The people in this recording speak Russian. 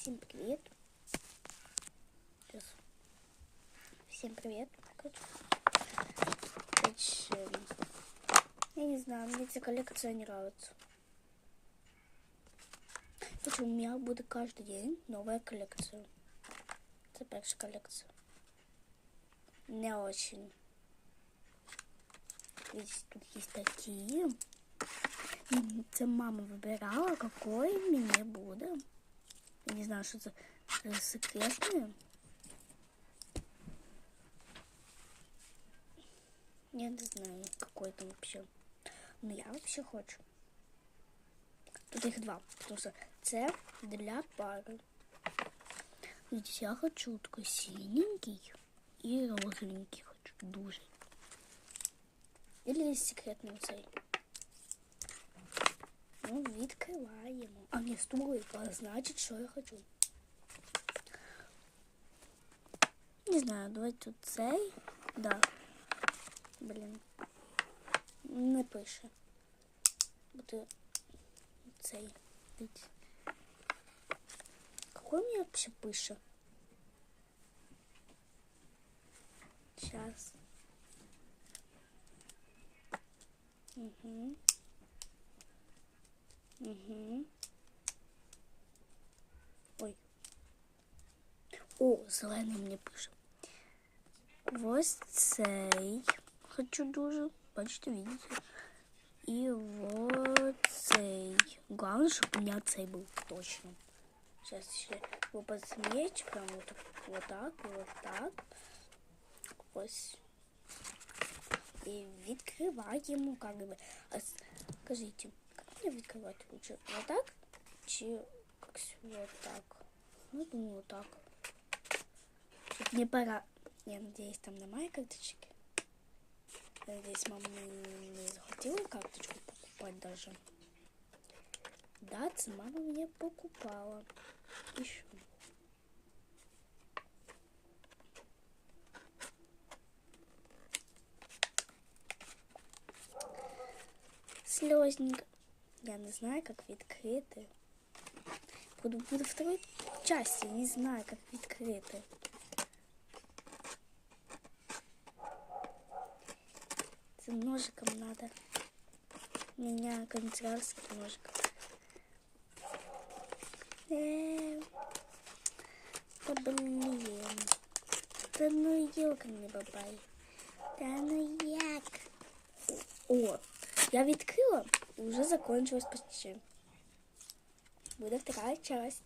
Всем привет. Сейчас. Всем привет. Короче, я не знаю, мне эта коллекция не нравится. Короче, у меня будет каждый день новая коллекция. Это первая коллекция. Не очень. Видите, тут есть такие. Це мама вибирала, какой мені буде. Не знаю, що це е, секретне. Я не знаю, какой там вообще. Но я вообще хочу. Тут їх два, тому що це для пари. Видите, я хочу такой синенький і розовенький хочу. Дуже. Или секретний цей. Ну, відкриваємо. А ні, стулий, а значить, що я хочу. Не знаю, давайте тут цей. Да. Блін. Не пише. Буде цей. Какой мені вообще пише? Сейчас. Угу. Угу. Ой. О, зелений мені пише. Ось цей. Хочу дуже. Бачите, видите. І вот цей. Главное, щоб у меня цей був точно. Сейчас ще його подсмечь, прям вот, так, вот так, і вот так. Ось. І відкриваємо, как бы. А с- скажите, мне відкривати лучше? Вот так? Чи как вот так? Ну, думаю, вот так. Тут не пора. Я надеюсь, там немає карточки. Я надеюсь, мама не, не захотела карточку покупать даже. Да, мама мне покупала. Еще. Слезненько. Я не знаю, как відкрити. Буду, буду второй части, не знаю, как відкрити. Це ножиком надо. У меня канцелярский ножик. Э, Да блин. Да ну елка не бабай. Да ну як. О, я відкрила і вже закончилось почти. Буде вторая часть.